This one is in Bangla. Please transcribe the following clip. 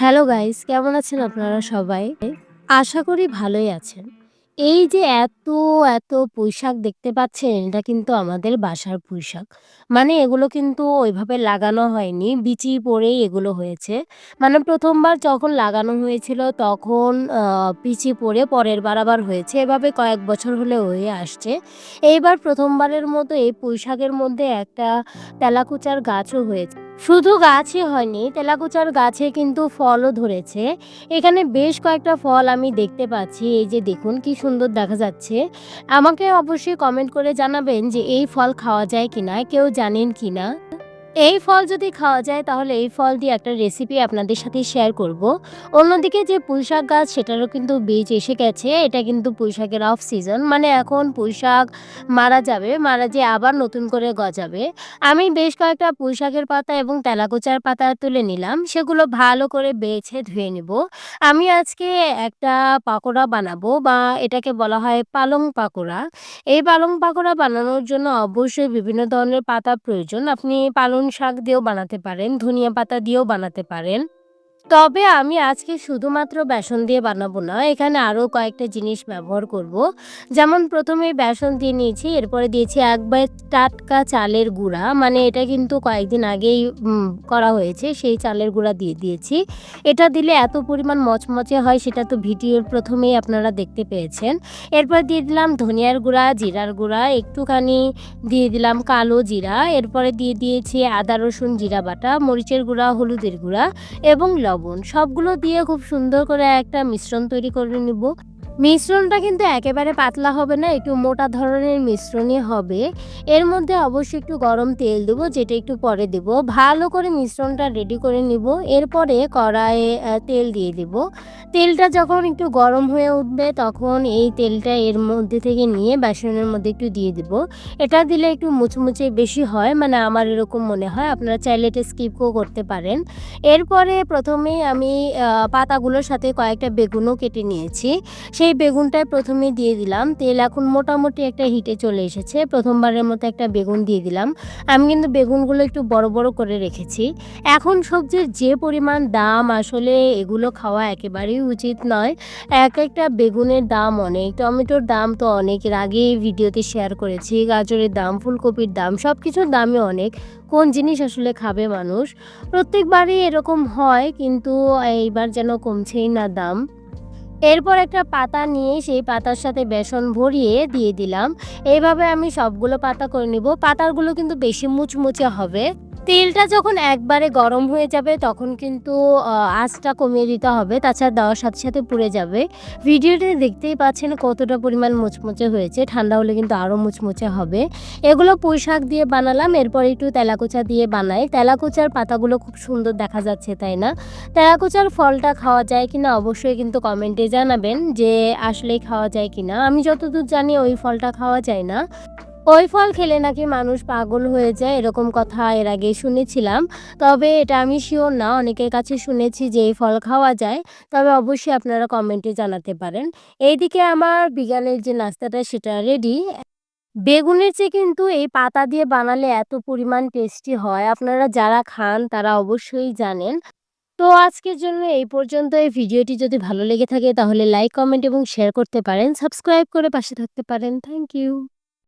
হ্যালো গাইস কেমন আছেন আপনারা সবাই? আশা করি ভালোই আছেন। এই যে এত, এত পুঁইশাক দেখতে পাচ্ছেন এটা কিন্তু আমাদের বাসার পুঁইশাক। মানে এগুলো কিন্তু ওইভাবে লাগানো হয়নি। বিচি পড়েই এগুলো হয়েছে। মানে প্রথমবার যখন লাগানো হয়েছিল তখন বিচি পড়ে পরের বার আবার হয়েছে। এভাবে কয়েক বছর হলে হয়ে আসছে। এইবার প্রথমবারের মতো এই পুঁইশাকের মধ্যে একটা তেলাকুচার গাছও হয়েছে। শুধু গাছই হয়নি, তেলাকুচার গাছে কিন্তু ফলও ধরেছে। এখানে বেশ কয়েকটা ফল আমি দেখতে পাচ্ছি। এই যে দেখুন কি সুন্দর দেখা যাচ্ছে। আমাকে অবশ্যই কমেন্ট করে জানাবেন যে এই ফল খাওয়া যায় কিনা? কেউ জানেন কিনা? এই ফল যদি খাওয়া যায়, তাহলে এই ফল দিয়ে একটা রেসিপি আপনাদের সাথে শেয়ার করব। অন্যদিকে যে পুঁইশাক গাছ, সেটারও কিন্তু বীজ এসে গেছে। এটা কিন্তু পুঁইশাকের অফ সিজন। মানে এখন পুঁইশাক মারা যাবে। মারা যেয়ে আবার নতুন করে গজাবে। আমি বেশ কয়েকটা পুঁইশাকের পাতা এবং তেলাকুচার পাতা তুলে নিলাম। সেগুলো ভালো করে বেছে ধুয়ে নিব। আমি আজকে একটা পাকোড়া বানাবো বা এটাকে বলা হয় পালং পাকোড়া। এই পালং পাকোড়া বানানোর জন্য অবশ্যই বিভিন্ন ধরনের পাতা প্রয়োজন। আপনি পালং শাক দিয়েও বানাতে পারেন, ধনিয়া পাতা দিয়েও বানাতে পারেন। তবে আমি আজকে শুধুমাত্র বেসন দিয়ে বানাবো না। এখানে আরও কয়েকটা জিনিস ব্যবহার করব। যেমন প্রথমে বেসন দিয়ে নিয়েছি, এরপরে দিয়েছি একবার টাটকা চালের গুঁড়া। মানে এটা কিন্তু কয়েকদিন আগেই করা হয়েছে। সেই চালের গুঁড়া দিয়ে দিয়েছি। এটা দিলে এত পরিমাণ মচমচে হয় সেটা তো ভিডিওর প্রথমেই আপনারা দেখতে পেয়েছেন। এরপর দিয়ে দিলাম ধনিয়ার গুঁড়া, জিরার গুঁড়া, একটুখানি দিয়ে দিলাম কালো জিরা। এরপরে দিয়ে দিয়েছি আদা, রসুন, জিরা বাটা, মরিচের গুঁড়া, হলুদের গুঁড়া এবং লবণ। সবগুলো দিয়ে খুব সুন্দর করে একটা মিশ্রণ তৈরি করে নিব। মিশ্রণটা কিন্তু একেবারে পাতলা হবে না, একটু মোটা ধরনের মিশ্রণই হবে। এর মধ্যে অবশ্যই একটু গরম তেল দেবো যেটা একটু পরে দেব। ভালো করে মিশ্রণটা রেডি করে নিব। এরপরে কড়াইয়ে তেল দিয়ে দিব। তেলটা যখন একটু গরম হয়ে উঠবে তখন এই তেলটা এর মধ্যে থেকে নিয়ে বেসনের মধ্যে একটু দিয়ে দিব। এটা দিলে একটু মুচমুচে বেশি হয় মানে আমার এরকম মনে হয়। আপনারা চাইলে এটা স্কিপও করতে পারেন। এরপরে প্রথমে আমি পাতাগুলোর সাথে কয়েকটা বেগুনও কেটে নিয়েছি। সেই বেগুনটাই ১ম এ দিয়ে দিলাম। তেল এখন মোটামুটি একটা হিটে চলে এসেছে। প্রথমবারের মতো একটা বেগুন দিয়ে দিলাম। আমি কিন্তু বেগুনগুলো একটু বড়, বড় করে রেখেছি। এখন সবজির যে পরিমাণ দাম আসলে এগুলো খাওয়া একেবারেই উচিত নয়। এক একটা বেগুনের দাম অনেক, টমেটোর দাম তো অনেক। আগেই ভিডিওতে শেয়ার করেছি। গাজরের দাম, ফুলকপির দাম সব কিছুর দামই অনেক। কোন জিনিস আসলে খাবে মানুষ? প্রত্যেকবারই এরকম হয় কিন্তু এইবার যেন কমছেই না দাম। এরপর একটা পাতা নিয়ে সেই পাতার সাথে বেসন ভরিয়ে দিয়ে দিলাম। এইভাবে আমি সবগুলো পাতা করে নিব। পাতাগুলো কিন্তু বেশি মুচমুচে হবে। তেলটা যখন একবারে গরম হয়ে যাবে তখন কিন্তু আঁচটা কমিয়ে দিতে হবে। তাছাড়া দেওয়ার সাথে, সাথে পুড়ে যাবে। ভিডিওটা দেখতেই পাচ্ছেন কতটা পরিমাণ মুচমুচে হয়েছে। ঠান্ডা হলে কিন্তু আরও মুচমুচে হবে। এগুলো পুঁইশাক দিয়ে বানালাম। এরপর একটু তেলাকুচা দিয়ে বানাই। তেলাকুচার পাতাগুলো খুব সুন্দর দেখা যাচ্ছে, তাই না? তেলাকুচার ফলটা খাওয়া যায় কিনা অবশ্যই কিন্তু কমেন্টে জানাবেন যে আসলেই খাওয়া যায় কিনা? আমি যতদূর জানি ওই ফলটা খাওয়া যায় না। ওই ফল খেলে নাকি মানুষ পাগল হয়ে যায় এরকম কথা এর আগে শুনেছিলাম। তবে এটা আমি শিওর না। অনেকের কাছে শুনেছি যে এই ফল খাওয়া যায়। তবে অবশ্যই আপনারা কমেন্টে জানাতে পারেন। এইদিকে আমার বিকালের যে নাস্তাটা সেটা রেডি। বেগুনের চেয়ে কিন্তু এই পাতা দিয়ে বানালে এত পরিমাণ টেস্টি হয়। আপনারা যারা খান তারা অবশ্যই জানেন। তো আজকের জন্য এই পর্যন্ত এই ভিডিওটি যদি ভালো লেগে থাকে তাহলে লাইক, কমেন্ট এবং শেয়ার করতে পারেন। সাবস্ক্রাইব করে পাশে থাকতে পারেন। Thank you.